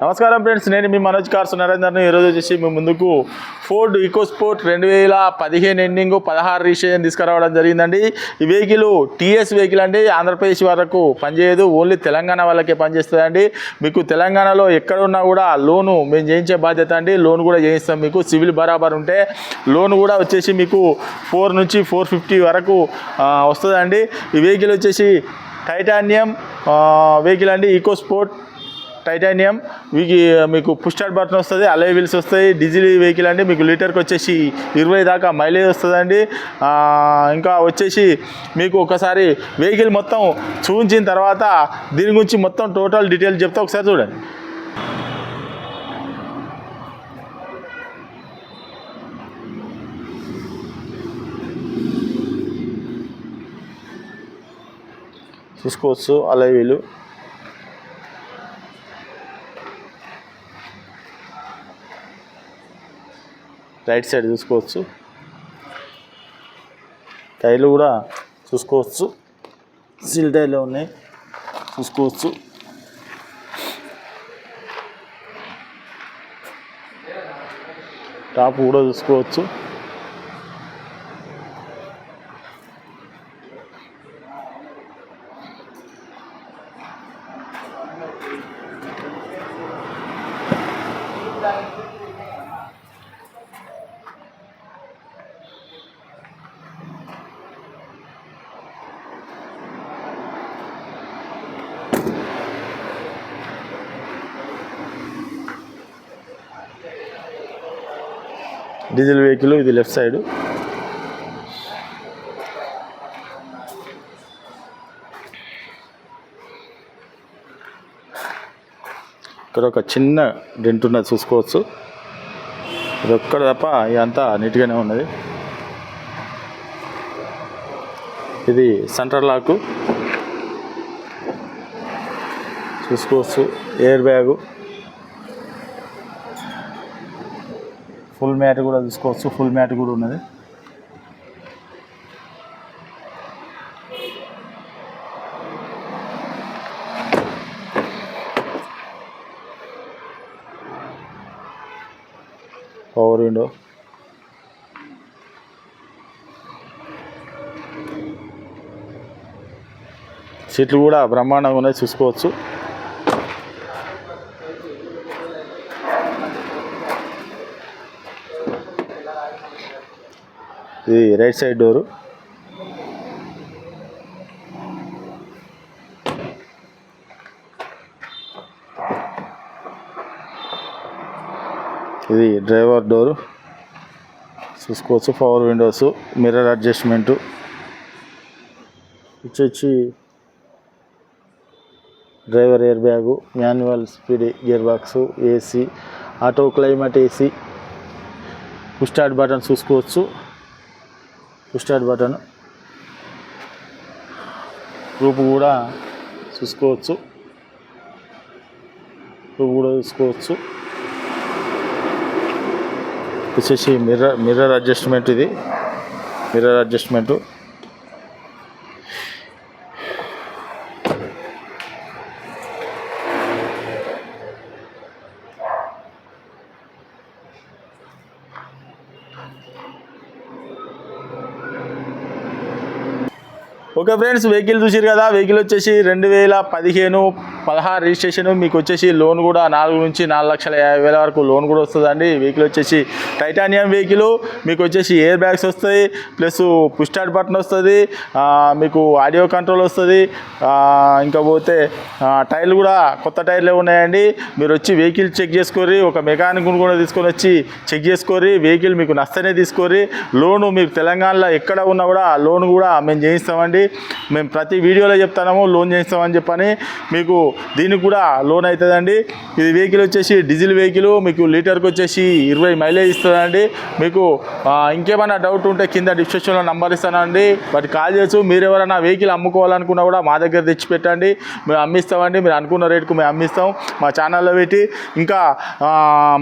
నమస్కారం ఫ్రెండ్స్ నేను మీ మనోజ్ కార్స్ నరేందర్ని. ఈరోజు వచ్చేసి మీ ముందుకు ఫోర్డ్ ఈకోస్పోర్ట్ రెండు వేల పదిహేను ఎండింగ్ పదహారు రిజిస్ట్రేషన్ తీసుకురావడం జరిగిందండి. ఈ వెహికల్ టీఎస్ వెహికల్ అండి. ఆంధ్రప్రదేశ్ వరకు పనిచేయదు. ఓన్లీ తెలంగాణ వాళ్ళకే పనిచేస్తుందండి. మీకు తెలంగాణలో ఎక్కడున్నా కూడా లోను మేము చేయించే బాధ్యత అండి. లోన్ కూడా చేయిస్తాం మీకు. సివిల్ బరాబర్ ఉంటే లోన్ కూడా వచ్చేసి మీకు ఫోర్ నుంచి ఫోర్ ఫిఫ్టీ వరకు వస్తుందండి. ఈ వెహికల్ వచ్చేసి టైటానియం వెహికల్ అండి. ఈకోస్పోర్ట్ టైటానియం మీకు మీకు పుష్టార్ బటన్ వస్తుంది అలై వీల్స్ వస్తాయి డీజిల్ వెహికల్ అండి మీకు లీటర్కి వచ్చేసి ఇరవై దాకా మైలేజ్ వస్తుందండి. ఇంకా వచ్చేసి మీకు ఒకసారి వెహికల్ మొత్తం చూపించిన తర్వాత దీని గురించి మొత్తం టోటల్ డీటెయిల్స్ చెప్తే ఒకసారి చూడండి. చూసుకోవచ్చు అలైవీలు రైట్ సైడ్ చూసుకోవచ్చు. టైర్లు కూడా చూసుకోవచ్చు. సీల్ టైర్లు ఉన్నాయి చూసుకోవచ్చు. టాప్ కూడా చూసుకోవచ్చు. డీజిల్ వెహికల్ ఇది లెఫ్ట్ సైడ్. ఇక్కడ ఒక చిన్న డెంట్ ఉన్నది చూసుకోవచ్చు. ఇది ఒక్కడ తప్ప ఇదంతా నీట్గానే ఉన్నది. ఇది సెంటర్ లాకు చూసుకోవచ్చు ఎయిర్ బ్యాగు ఫుల్ మ్యాట్ కూడా చూసుకోవచ్చు ఫుల్ మ్యాట్ కూడా ఉన్నది. పవర్ విండో సీట్లు కూడా బ్రహ్మాండంగా ఉన్నాయి చూసుకోవచ్చు. ఇది రైట్ సైడ్ డోరు. ఇది డ్రైవర్ డోరు. చూసుకోవచ్చు పవర్ విండోస్ మిర్రర్ అడ్జస్ట్మెంటు. వచ్చి driver air bag manual speed gear box AC auto climate AC. Start button చూసుకోవచ్చు. Start button. రూపు కూడా చూసుకోవచ్చు. గ్రూప్ కూడా చూసుకోవచ్చు. వచ్చేసి మిర్రర్ మిర్రర్ అడ్జస్ట్మెంట్ ఇది. Mirror adjustment okay friends vehicle చూసారు కదా వెహికల్ వచ్చేసి రెండు వేల పదిహేను పదహారు రిజిస్ట్రేషన్ మీకు వచ్చేసి లోన్ కూడా నాలుగు నుంచి నాలుగు లక్షల యాభై వేల వరకు లోన్ కూడా వస్తుందండి. వెహికల్ వచ్చేసి టైటానియం వెహికల్ మీకు వచ్చేసి ఎయిర్ బ్యాగ్స్ వస్తాయి ప్లస్ పుష్టార్ట్ బటన్ వస్తుంది మీకు ఆడియో కంట్రోల్ వస్తుంది ఇంకా పోతే టైర్లు కూడా కొత్త టైర్లే ఉన్నాయండి. మీరు వచ్చి వెహికల్ చెక్ చేసుకోరి ఒక మెకానిక్ కూడా తీసుకొని వచ్చి చెక్ చేసుకోరి వెహికల్ మీకు నష్టనే తీసుకోరి లోను మీకు తెలంగాణలో ఎక్కడ ఉన్నా కూడా లోన్ కూడా మేము చేయిస్తామండి. మేము ప్రతి వీడియోలో చెప్తాము లోన్ చేయిస్తామని చెప్పని. మీకు దీనికి కూడా లోన్ అవుతుందండి. ఇది వెహికల్ వచ్చేసి డీజిల్ వెహికల్ మీకు లీటర్కి వచ్చేసి ఇరవై మైలేజ్ ఇస్తుందండి. మీకు ఇంకేమైనా డౌట్ ఉంటే కింద డిస్క్రిప్షన్లో నంబర్ ఇస్తానండి. వాటి కాల్ చేసు మీరు ఎవరైనా వెహికల్ అమ్ముకోవాలనుకున్నా కూడా మా దగ్గర తెచ్చి పెట్టండి. మేము అమ్మిస్తామండి. మీరు అనుకున్న రేటుకు మేము అమ్మిస్తాం. మా ఛానల్లో పెట్టి ఇంకా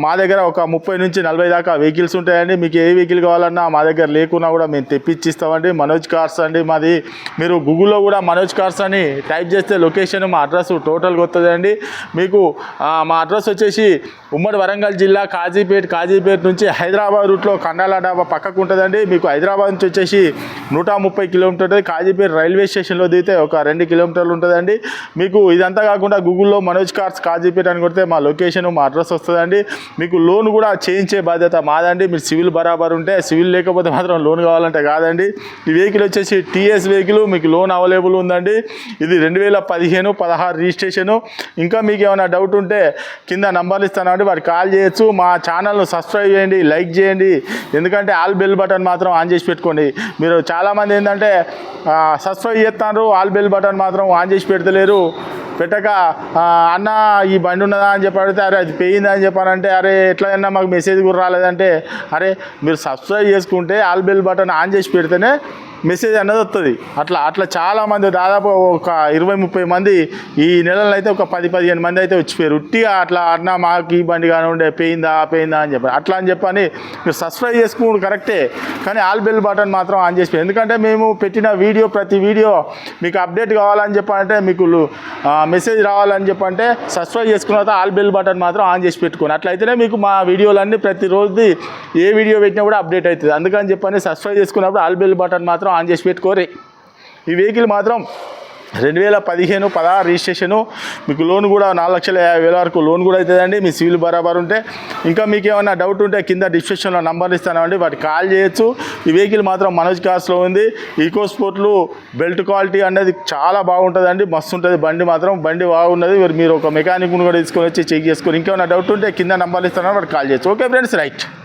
మా దగ్గర ఒక ముప్పై నుంచి నలభై దాకా వెహికల్స్ ఉంటాయండి. మీకు ఏ వెహికల్ కావాలన్నా మా దగ్గర లేకున్నా కూడా మేము తెప్పించిస్తామండి మనోజ్ కార్స్ అండి మాది. మీరు గూగుల్లో కూడా మనోజ్ కార్స్ అని టైప్ చేస్తే లొకేషన్ మా అడ్రస్ టోటల్ టోటల్గా వస్తుందండి మీకు మా అడ్రస్ వచ్చేసి ఉమ్మడి వరంగల్ జిల్లా కాజీపేట్ కాజీపేట్ నుంచి హైదరాబాద్ రూట్లో కండాల డాబా పక్కకు ఉంటుందండి. మీకు హైదరాబాద్ నుంచి వచ్చేసి నూట ముప్పై కిలోమీటర్ ఉంటుంది. రైల్వే స్టేషన్లో దిగితే ఒక రెండు కిలోమీటర్లు ఉంటుందండి. మీకు ఇదంతా కాకుండా గూగుల్లో మనోజ్ కార్స్ కాజీపేట అని కొడితే మా లొకేషన్ మా అడ్రస్ వస్తుందండి. మీకు లోన్ కూడా చేయించే బాధ్యత మాదండి. మీరు సివిల్ బరాబర్ ఉంటే సివిల్ లేకపోతే మాత్రం లోన్ కావాలంటే కాదండి. ఈ వెహికల్ వచ్చేసి టీఎస్ వెహికల్ మీకు లోన్ అవైలబుల్ ఉందండి. ఇది రెండు వేల పదిహేను పదహారు రిజిస్ట్రేషన్ ఇంకా మీకు ఏమైనా డౌట్ ఉంటే కింద నంబర్లు ఇస్తానండి వారికి కాల్ చేయొచ్చు. మా ఛానల్ను సబ్స్క్రైబ్ చేయండి లైక్ చేయండి. ఎందుకంటే ఆల్ బెల్ బటన్ మాత్రం ఆన్ చేసి పెట్టుకోండి. మీరు చాలామంది ఏంటంటే సబ్స్క్రైబ్ చేస్తున్నారు ఆల్ బెల్ బటన్ మాత్రం ఆన్ చేసి పెడతలేరు. పెట్టక అన్న ఈ బండి ఉన్నదా అని చెప్పి అడిగితే అరే అది పోయిందా అని చెప్పానంటే అరే ఎట్లయినా మాకు మెసేజ్ కూడా రాలేదంటే అరే మీరు సబ్స్క్రైబ్ చేసుకుంటే ఆల్ బెల్ బటన్ ఆన్ చేసి పెడితేనే మెసేజ్ అన్నది వస్తుంది. అట్లా అట్లా చాలామంది దాదాపు ఒక ఇరవై ముప్పై మంది ఈ నెలలో అయితే ఒక పది పదిహేను మంది అయితే వచ్చిపోయారు. ఉట్టిగా అట్లా అన్నా మాకు ఈ బండి కానీ ఉండే పోయిందా పోయిందా అని చెప్పారు అట్లా అని చెప్పని మీరు సబ్స్క్రైబ్ చేసుకోండి కరెక్టే కానీ ఆల్ బెల్ బటన్ మాత్రం ఆన్ చేసి ఎందుకంటే మేము పెట్టిన వీడియో ప్రతి వీడియో మీకు అప్డేట్ కావాలని చెప్పంటే మీకు మెసేజ్ రావాలని చెప్పంటే సబ్స్క్రైబ్ చేసుకున్న తర్వాత ఆల్ బెల్ బటన్ మాత్రం ఆన్ చేసి పెట్టుకోండి. అట్లయితేనే మీకు మా వీడియోలన్నీ ప్రతిరోజు ఏ వీడియో పెట్టినా కూడా అప్డేట్ అవుతుంది. అందుకని చెప్పని సబ్స్క్రైబ్ చేసుకున్నప్పుడు ఆల్ బెల్ బటన్ మాత్రం ఆన్ చేసి పెట్టుకోరి. ఈ వెహికల్ మాత్రం రెండు వేల పదిహేను పదహారు రిజిస్ట్రేషను మీకు లోన్ కూడా నాలుగు లక్షల యాభై వేల వరకు లోన్ కూడా అవుతుందండి మీ సివిల్ బరాబర్ ఉంటే. ఇంకా మీకు ఏమైనా డౌట్ ఉంటే కింద డిస్క్రిప్షన్లో నంబర్లు ఇస్తానండి వాటికి కాల్ చేయొచ్చు. ఈ వెహికల్ మాత్రం మనోజ్ కార్స్లో ఉంది. ఈకో స్పోర్ట్లు బెల్ట్ క్వాలిటీ అనేది చాలా బాగుంటుందండి మస్తు ఉంటుంది బండి మాత్రం. బండి బాగున్నది మీరు- మీరు ఒక మెకానిక్ను కూడా తీసుకొని వచ్చి చెక్ చేసుకొని ఇంకేమైనా డౌట్ ఉంటే కింద నంబర్లు ఇస్తానని వాటికి కాల్ చేయొచ్చు. Okay friends right.